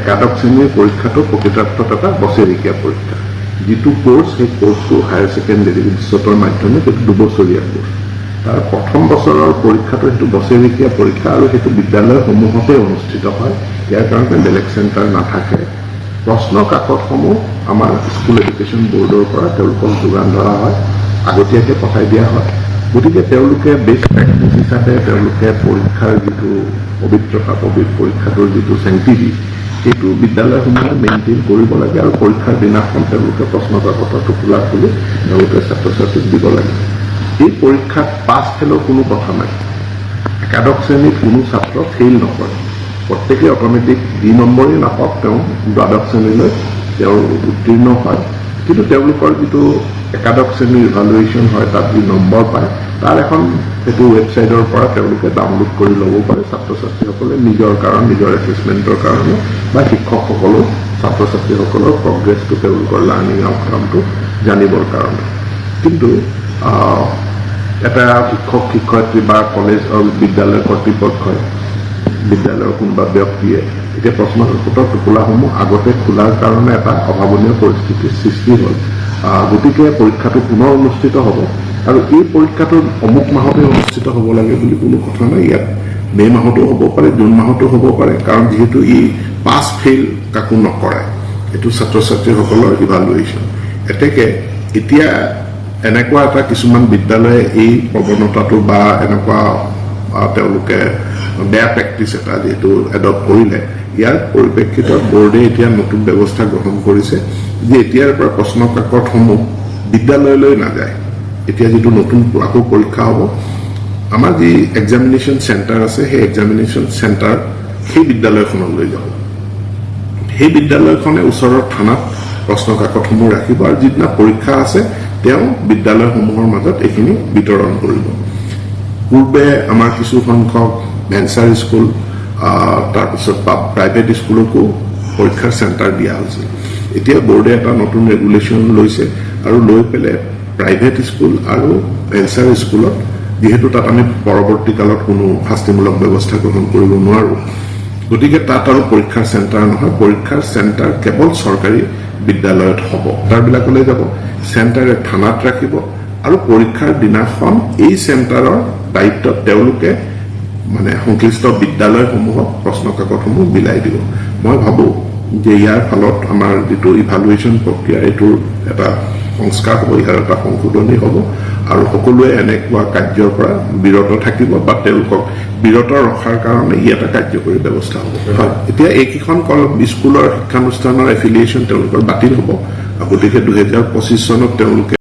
একাদশ শ্ৰেণীৰ পৰীক্ষাটো প্ৰকৃতাৰ্থত এটা বছৰেকীয়া পৰীক্ষা। যিটো কোৰ্চ সেই কোৰ্চটো হায়াৰ ছেকেণ্ডেৰী উচ্চতৰ মাধ্যমিক, সেইটো দুবছৰীয়া কোৰ্চ তাৰ প্ৰথম বছৰৰ পৰীক্ষাটো সেইটো বছৰেকীয়া পৰীক্ষা আৰু সেইটো বিদ্যালয়সমূহতে অনুষ্ঠিত হয়। ইয়াৰ কাৰণে বেলেগ চেণ্টাৰ নাথাকে। প্ৰশ্ন কাকতসমূহ আমাৰ স্কুল এডুকেশ্যন বৰ্ডৰ পৰা তেওঁলোকক যোগান ধৰা হয়। আগতীয়াকৈ পঠাই দিয়া হয়। গতিকে তেওঁলোকে বেষ্ট প্ৰেক্টিচ হিচাপে তেওঁলোকে পৰীক্ষাৰ যিটো পবিত্ৰতা, পবি- পৰীক্ষাটোৰ যিটো চেংটিটি সেইটো বিদ্যালয়সমূহে মেইনটেইন কৰিব লাগে আৰু পৰীক্ষাৰ দিনাখন তেওঁলোকে প্ৰশ্ন কাকতৰ টোপোলা খুলি তেওঁলোকে ছাত্ৰ ছাত্ৰীক দিব লাগে। এই পৰীক্ষাত পাছ ফেলৰ কোনো কথা নাই। একাদশ শ্ৰেণীত কোনো ছাত্ৰ ফেইল নকৰে। প্ৰত্যেকে অট'মেটিক দুই নম্বৰেই নাপাওক, তেওঁ দ্বাদশ শ্ৰেণীলৈ তেওঁৰ উত্তীৰ্ণ হয়। কিন্তু তেওঁলোকৰ যিটো একাদশ শ্ৰেণীৰ ইভালুৱেশ্যন হয় তাত যি নম্বৰ পায়। তাৰ এখন সেইটো ৱেবছাইটৰ পৰা তেওঁলোকে ডাউনলোড কৰি ল'ব পাৰে ছাত্ৰ ছাত্ৰীসকলে নিজৰ কাৰণ নিজৰ এছেচমেণ্টৰ কাৰণে বা শিক্ষকসকলেও ছাত্ৰ ছাত্ৰীসকলৰ প্ৰগ্ৰেছটো তেওঁলোকৰ লাৰ্ণিং আউটকামটো জানিবৰ কাৰণে। কিন্তু এটা শিক্ষক শিক্ষয়িত্ৰী বা কলেজ আৰু বিদ্যালয় কৰ্তৃপক্ষই বিদ্যালয়ৰ কোনোবা ব্যক্তিয়ে এতিয়া প্ৰশ্নকাকতৰ টোপোলাসমূহ আগতে খোলাৰ কাৰণে এটা অভাৱনীয় পৰিস্থিতিৰ সৃষ্টি হ'ল। গতিকে পৰীক্ষাটো পুনৰ অনুষ্ঠিত হ'ব। আৰু এই পৰীক্ষাটো অমুক মাহতে অনুষ্ঠিত হ'ব লাগে বুলি কোনো কথা নাই। ইয়াত মে' মাহতো হ'ব পাৰে, জুন মাহতো হ'ব পাৰে, কাৰণ যিহেতু ই পাছ ফেইল কাকো নকৰাই এইটো ছাত্ৰ ছাত্ৰীসকলৰ ইভালুৱেশ্যন এতেকে এতিয়া এনেকুৱা এটা কিছুমান বিদ্যালয়ে এই প্ৰৱণতাটো বা এনেকুৱা তেওঁলোকে বেয়া প্ৰেক্টিচ এটা যিহেতু এডপ্ট কৰিলে, ইয়াৰ পৰিপ্ৰেক্ষিতত বৰ্ডে এতিয়া নতুন ব্যৱস্থা গ্ৰহণ কৰিছে। যে এতিয়াৰ পৰা প্ৰশ্ন কাকতসমূহ বিদ্যালয়লৈ নাযায়। এতিয়া যিটো নতুন আকৌ পৰীক্ষা হ'ব, আমাৰ যি এক্সামিনেশ্যন চেণ্টাৰ আছে, সেই এক্সামিনেশ্যন চেণ্টাৰ সেই বিদ্যালয়খনলৈ যাব। সেই বিদ্যালয়খনে ওচৰৰ থানাত প্ৰশ্ন কাকতসমূহ ৰাখিব আৰু যিদিনা পৰীক্ষা আছে, তেওঁ বিদ্যালয়সমূহৰ মাজত এইখিনি বিতৰণ কৰিব। পূৰ্বে আমাৰ কিছু সংখ্যক ভেঞ্চাৰ স্কুল তাৰপিছত প্ৰাইভেট স্কুলকো পৰীক্ষাৰ চেণ্টাৰ দিয়া হৈছিল। এতিয়া বৰ্ডে এটা নতুন ৰেগুলেশ্যন লৈছে আৰু লৈ পেলাই প্ৰাইভেট স্কুল আৰু ভেঞ্চাৰ স্কুলত, যিহেতু তাত আমি পৰৱৰ্তী কালত কোনো শাস্তিমূলক ব্যৱস্থা গ্ৰহণ কৰিব নোৱাৰোঁ। গতিকে তাত আৰু পৰীক্ষাৰ চেণ্টাৰ নহয়, পৰীক্ষাৰ চেণ্টাৰ কেৱল চৰকাৰী বিদ্যালয়ত হ'ব। চেণ্টাৰবিলাকলৈ যাব, চেণ্টাৰে থানাত ৰাখিব আৰু পৰীক্ষাৰ দিনাখন এই চেণ্টাৰৰ দায়িত্বত তেওঁলোকে মানে সংশ্লিষ্ট বিদ্যালয়সমূহক প্ৰশ্ন কাকতসমূহ বিলাই দিব। মই ভাবোঁ যে ইয়াৰ ফলত আমাৰ যিটো ইভালুৱেশ্যন প্ৰক্ৰিয়া এইটোৰ এটা সংস্কাৰ হ'ব, ইয়াৰ এটা সংশোধনী হ'ব। আৰু সকলোৱে এনেকুৱা কাৰ্যৰ পৰা বিৰত থাকিব বা তেওঁলোকক বিৰত ৰখাৰ কাৰণে ই এটা কাৰ্যকৰী ব্যৱস্থা হ'ব। হয়, এতিয়া এইকেইখন কল স্কুলৰ শিক্ষানুষ্ঠানৰ এফিলিয়েশ্যন তেওঁলোকৰ বাতিল হ'ব। গতিকে দুহেজাৰ পঁচিছ চনত তেওঁলোকে